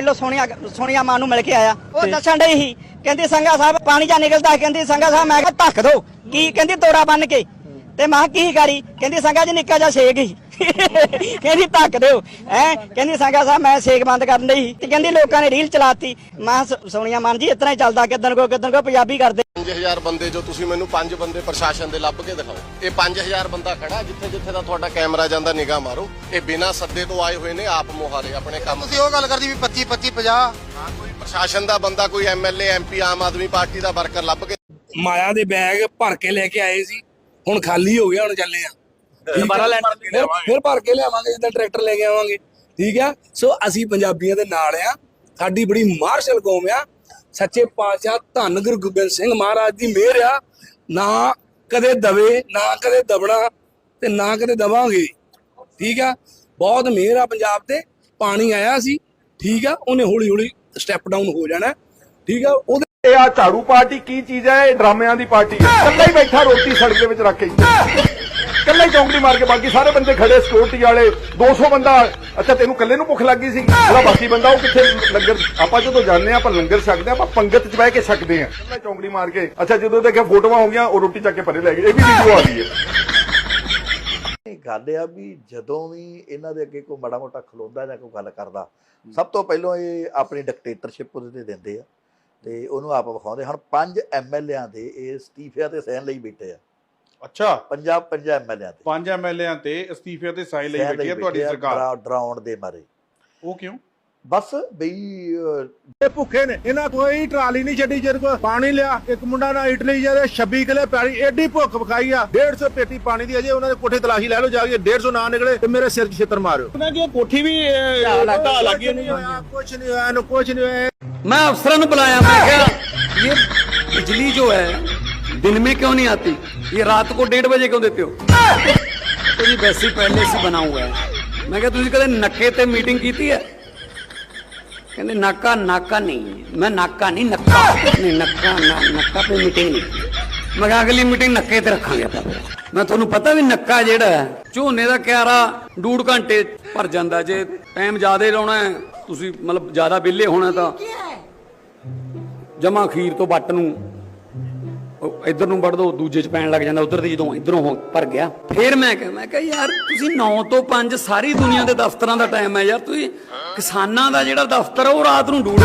ਪਹਿਲਾਂ ਸੋਨੀਆ ਸੋਨੀਆ ਮਾਂ ਨੂੰ ਮਿਲ ਕੇ ਆਇਆ। ਉਹ ਦੱਸਣ ਡਈ ਸੀ ਕਹਿੰਦੀ ਸੰਗਾ ਸਾਹਿਬ ਪਾਣੀ ਜਾਂ ਨਿਕਲਦਾ ਕਹਿੰਦੀ ਸੰਗਾ ਸਾਹਿਬ ਮੈਂ ਕਿਹਾ ਧੱਕ ਦੋ। ਕੀ ਕਹਿੰਦੀ ਤੋੜਾ ਬੰਨ ਕੇ? ਤੇ ਮੈਂ ਕਿਹਾ ਕੀ ਕਰੀ? ਕਹਿੰਦੀ ਸੰਗਾ ਜੀ ਨਿੱਕਾ ਜਿਹਾ ਛੇਕ ਹੀ। ਕਹਿੰਦੀ ਧੱਕ ਦਿਓ। ਹੈ? ਕਹਿੰਦੀ ਸੰਗਾ ਸਾਹਿਬ ਮੈਂ ਛੇਕ ਬੰਦ ਕਰਨ ਸੀ। ਤੇ ਕਹਿੰਦੀ ਲੋਕਾਂ ਨੇ ਰੀਲ ਚਲਾਤੀ। ਮੈਂ ਸੋਨੀਆ ਮਾਨ ਜੀ ਇਤਨਾ ਹੀ ਚੱਲਦਾ ਕਿਦਨ ਕੋ ਕਿਦਨ ਕੋ ਪੰਜਾਬੀ ਕਰਦੇ। 5000 ਬੰਦੇ ਜੋ ਤੁਸੀਂ ਮੈਨੂੰ ਪੰਜ ਬੰਦੇ ਪ੍ਰਸ਼ਾਸਨ ਦੇ ਲੱਭ ਕੇ ਦਿਖਾਓ। ਇਹ 5000 ਬੰਦਾ ਖੜਾ ਜਿੱਥੇ ਜਿੱਥੇ ਦਾ ਤੁਹਾਡਾ ਕੈਮਰਾ ਜਾਂਦਾ ਨਿਗਾਹ ਮਾਰੋ। ਇਹ ਬਿਨਾਂ ਸੱਦੇ ਤੋਂ ਆਏ ਹੋਏ ਨੇ ਆਪ ਮੁਹਾਰੇ ਆਪਣੇ ਕੰਮ ਤੁਸੀਂ ਉਹ ਗੱਲ ਕਰਦੀ ਵੀ 25 25 50 ਹਾਂ ਕੋਈ ਪ੍ਰਸ਼ਾਸਨ ਦਾ ਬੰਦਾ ਕੋਈ ਐਮਐਲਏ ਐਮਪੀ ਆਮ ਆਦਮੀ ਪਾਰਟੀ ਦਾ ਵਰਕਰ ਲੱਭ ਕੇ ਮਾਇਆ ਦੇ ਬੈਗ ਭਰ ਕੇ ਲੈ ਕੇ ਆਏ ਸੀ। ਹੁਣ ਖਾਲੀ ਹੋ ਗਿਆ ਹੁਣ ਚੱਲੇ ਆ। ਦੁਬਾਰਾ ਲੈਣ ਫਿਰ ਫਿਰ ਭਰ ਕੇ ਲਿਆਵਾਂਗੇ ਜਿੱਦਾਂ ਟਰੈਕਟਰ ਲੈ ਕੇ ਆਵਾਂਗੇ। ਠੀਕ ਆ? ਸੋ ਅਸੀਂ ਪੰਜਾਬੀਆਂ ਦੇ ਨਾਲ ਆ। ਸਾਡੀ ਬੜੀ ਮਾਰਸ਼ਲ ਕੌਮ ਆ। ਸੱਚੇ ਪਾਤਸ਼ਾਹ ਧੰਨ ਗੁਰੂ ਗੋਬਿੰਦ ਸਿੰਘ ਮਹਾਰਾਜ ਦੀ ਮਿਹਰ ਆ। ਨਾ ਕਦੇ ਦਵੇ ਨਾ ਕਦੇ ਦਬਣਾ ਤੇ ਨਾ ਕਦੇ ਦਵਾਂਗੇ। ਠੀਕ ਆ? ਬਹੁਤ ਮਿਹਰ ਆ ਪੰਜਾਬ ਤੇ। ਪਾਣੀ ਆਇਆ ਸੀ। ਠੀਕ ਆ? ਉਹਨੇ ਹੌਲੀ ਹੌਲੀ ਸਟੈਪ ਡਾਊਨ ਹੋ ਜਾਣਾ। ਠੀਕ ਆ? ਉਹਦੇ ਇਹ ਆ ਝਾੜੂ ਪਾਰਟੀ, ਕੀ ਚੀਜ਼ ਹੈ? ਇਹ ਡਰਾਮਿਆਂ ਦੀ ਪਾਰਟੀ ਹੈ। ਇਕੱਲਾ ਹੀ ਬੈਠਾ ਰੋਟੀ ਸੜਕ ਦੇ ਵਿੱਚ ਰੱਖ ਕੇ। ਇਕੱਲਾ ਹੀ ਚੌਂਕੜੀ ਮਾਰ ਕੇ ਬਾਕੀ ਸਾਰੇ ਬੰਦੇ ਖੜੇ ਸਿਕਿਉਰਿਟੀ ਵਾਲੇ 200 ਬੰਦਾ। ਅੱਛਾ, ਤੈਨੂੰ ਇਕੱਲੇ ਨੂੰ ਭੁੱਖ ਲੱਗੀ ਸੀ। ਜਿਹੜਾ ਬਾਕੀ ਬੰਦਾ ਉਹ ਕਿੱਥੇ ਲੰਗਰ ਆਪਾਂ ਜਦੋਂ ਜਾਂਦੇ ਆਪਾਂ ਲੰਗਰ ਛਕਦੇ ਆਪਾਂ ਪੰਗਤ ਚ ਬਹਿ ਕੇ ਛਕਦੇ ਆ ਇਕੱਲਾ ਚੌਂਕੜੀ ਮਾਰ ਕੇ। ਅੱਛਾ, ਜਦੋਂ ਦੇਖਿਆ ਫੋਟੋਆਂ ਹੋ ਗਈਆਂ, ਉਹ ਰੋਟੀ ਚੱਕ ਕੇ ਪਰੇ ਲੈ ਗਏ। ਇਹ ਵੀ ਵੀਡੀਓ ਆ ਗਈ ਹੈ। ਗੱਲ ਆ ਵੀ ਜਦੋਂ ਵੀ ਇਹਨਾਂ ਦੇ ਅੱਗੇ ਕੋਈ ਮਾੜਾ ਮੋਟਾ ਖਲੋਂਦਾ ਜਾਂ ਕੋਈ ਗੱਲ ਕਰਦਾ, ਸਭ ਤੋਂ ਪਹਿਲਾਂ ਇਹ ਆਪਣੀ ਡਿਕਟੇਟਰਸ਼ਿਪ ਉਹਦੇ ਤੇ ਦਿੰਦੇ ਆ। ਤੇ ਉਹਨੂੰ ਆਪ ਵਿਖਾਉਂਦੇ ਹੁਣ ਪੰਜ ਐਮਐਲਏਆਂ ਦੇ ਇਹ ਅਸਤੀਫਿਆਂ ਤੇ ਸਹਿਣ ਲਈ ਬੈਠੇ ਆ। ਅੱਛਾ। ਪੰਜਾਬ ਪੰਜਾਬ ਐਮਐਲਏਆਂ ਤੇ। ਪੰਜ ਐਮਐਲਏਆਂ ਤੇ ਅਸਤੀਫੇ ਤੇ ਸਾਈ ਲਈ ਬੈਠੀ ਹੈ ਤੁਹਾਡੀ ਸਰਕਾਰ। ਡਰਾ- ਡਰਾਉਣ ਦੇ ਮਾਰੇ। ਉਹ ਕਿਉਂ? ਬਸ ਬਈ ਅਹ, ਇਹ ਭੁੱਖੇ ਨੇ ਇਹਨਾਂ ਕੋਈ ਟਰਾਲੀ ਨਹੀਂ ਛੱਡੀ ਜਿਹਦੇ ਕੋਲ ਪਾਣੀ ਲਿਆ ਇੱਕ ਮੁੰਡਾ ਨਾ ਇਟਲੀ ਜਾ ਰਿਹਾ 26 ਕਿਲੇ ਪੈਲੀ ਐਡੀ ਭੁੱਖ ਵਿਖਾਈ ਆ 150 ਪੇਟੀ ਪਾਣੀ ਦੀ ਅਜੇ ਉਹਨਾਂ ਦੇ ਕੋਠੇ ਤਲਾਸ਼ੀ ਲੈ ਲਓ ਜਾ ਕੇ 150 ਨਾ ਨਿਕਲੇ ਤੇ ਮੇਰੇ ਸਿਰ 'ਚ ਛਿੱਤਰ ਮਾਰਿਓ ਉਹਨਾਂ ਦੀ ਕੋਠੀ ਵੀ ਢਾ ਲੱਗੀ ਨਹੀਂ ਹੋਇਆ ਕੁਝ ਨਹੀਂ ਹੋਇਆ ਇਹਨੂੰ ਕੁਝ ਨਹੀਂ ਹੋਇਆ मैं अफसरों ने बुलाया मैं क्या ये बिजली जो है दिन में क्यों नहीं आती ये रात को डेढ़ बजे क्यों देते हो तो जी वैसे ही पहले से बना हुआ है मैं क्या तुझे कदे नक्के ते मीटिंग की है ਕਹਿੰਦੇ ਨਾਕਾ ਨਾਕਾ ਨਹੀਂ। ਮੈਂ ਨਾਕਾ ਨਹੀਂ ਨੱਕਾ। ਨਹੀਂ ਨੱਕਾ ਨੱਕਾ ਤੇ ਮੀਟਿੰਗ ਨਹੀਂ। ਮੈਂ ਅਗਲੀ ਮੀਟਿੰਗ ਨੱਕੇ ਤੇ ਰੱਖਾਂਗੇ ਆਪਾਂ। ਮੈਂ ਤੁਹਾਨੂੰ ਪਤਾ ਵੀ ਨੱਕਾ ਜਿਹੜਾ ਝੋਨੇ ਦਾ ਕਿਆਰਾ ਡੂੜ ਘੰਟੇ ਭਰ ਜਾਂਦਾ। ਜੇ ਟਾਈਮ ਜ਼ਿਆਦਾ ਲਾਉਣਾ ਤੁਸੀਂ ਮਤਲਬ ਜ਼ਿਆਦਾ ਬਿੱਲੇ ਹੋਣਾ ਤਾਂ ਜਮਾ ਖੀਰ ਤੋਂ ਵੱਟ ਨੂੰ ਇੱਧਰ ਨੂੰ ਵੜ ਦੋ, ਦੂਜੇ ਚ ਪੈਣ ਲੱਗ ਜਾਂਦਾ, ਉਧਰ ਦੀ ਜਦੋਂ ਇਧਰੋਂ ਭਰ ਗਿਆ। ਫੇਰ ਮੈਂ ਕਿਹਾ ਮੈਂ ਕਿਹਾ, ਯਾਰ, ਤੁਸੀਂ 9 ਤੋਂ 5 ਸਾਰੀ ਦੁਨੀਆ ਦੇ ਦਫ਼ਤਰਾਂ ਦਾ ਟਾਈਮ ਹੈ ਯਾਰ, ਤੁਸੀਂ ਕਿਸਾਨਾਂ ਦਾ ਜਿਹੜਾ ਦਫ਼ਤਰ ਹੈ, ਉਹ ਰਾਤ ਨੂੰ ਡੂਢ